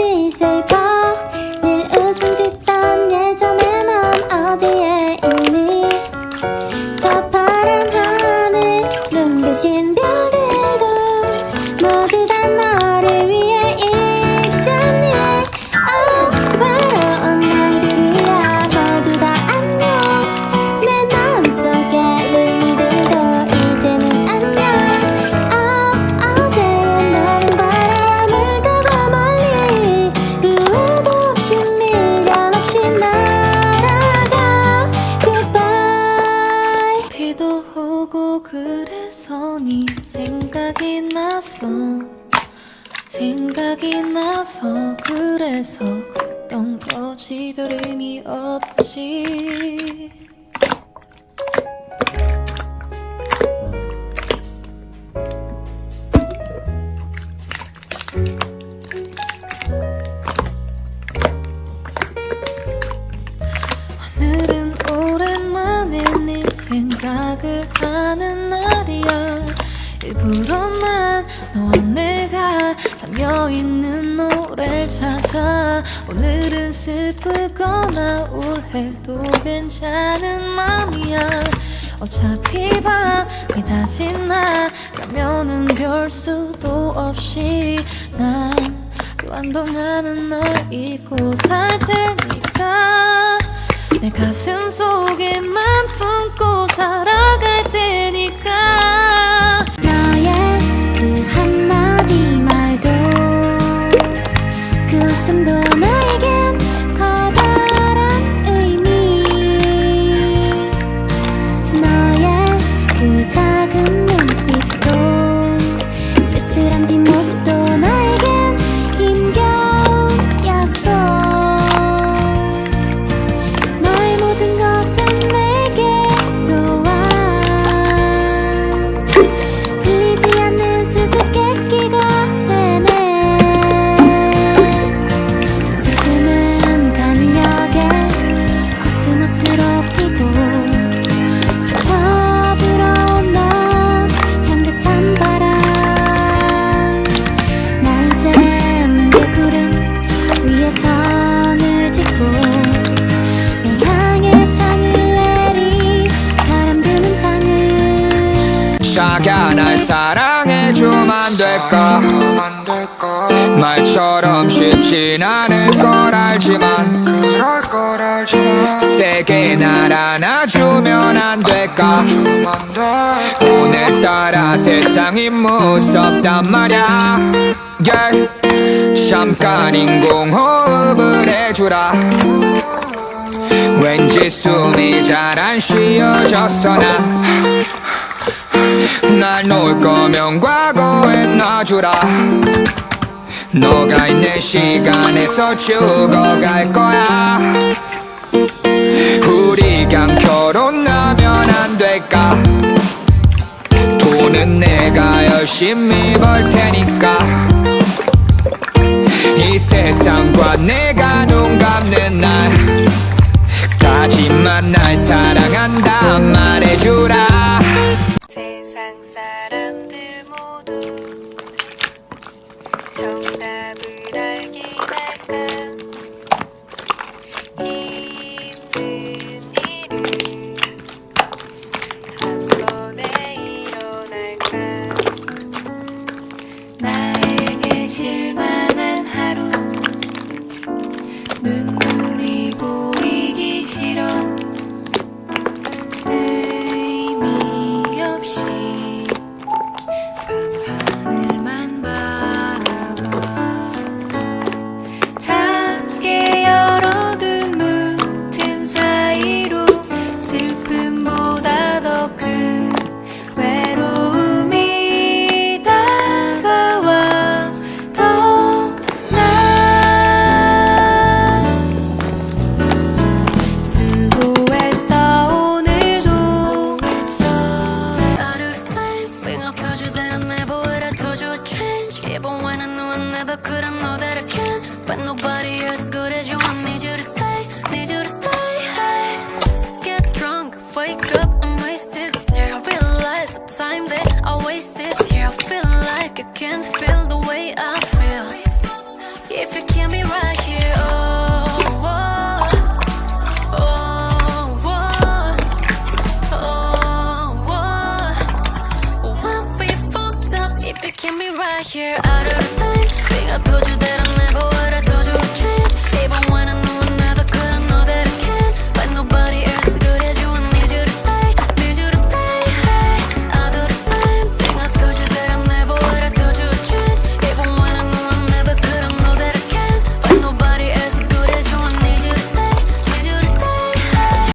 빛을 꺼 나서 그래서 그랬던 거지 별 의미 없지. 오늘은 오랜만에 네 생각을 하는 날이야. 일부러 난 너와 내가 담겨있는 찾아 오늘은 슬프거나 우울해도 괜찮은 맘이야. 어차피 밤이 다 지나가면은 별 수도 없이 난 또 한동 나는 널 잊고 살 테니까. 내 가슴 속에만 품고 살아갈 너의 그 자기야. 날 사랑해주면 될까? 말처럼 쉽진 않을 걸 알지만 그럴 걸 알지만 세게 날 안아주면 안 될까? 오늘따라 세상이 무섭단 말야. Yeah. 잠깐 인공호흡을 해주라. 왠지 숨이 잘 안 쉬어졌어 나 날 놓을 거면 과거에 놔주라. 너가 있는 시간에서 죽어갈 거야. 우리 강 결혼하면 안 될까? 돈은 내가 열심히 벌 테니까. 이 세상과 내가 눈 감는 날까지만 날 사랑한다 말해주라 Geçirme could I know that I can. But nobody as good as you. I need you to stay Need you to stay. Get drunk, wake up,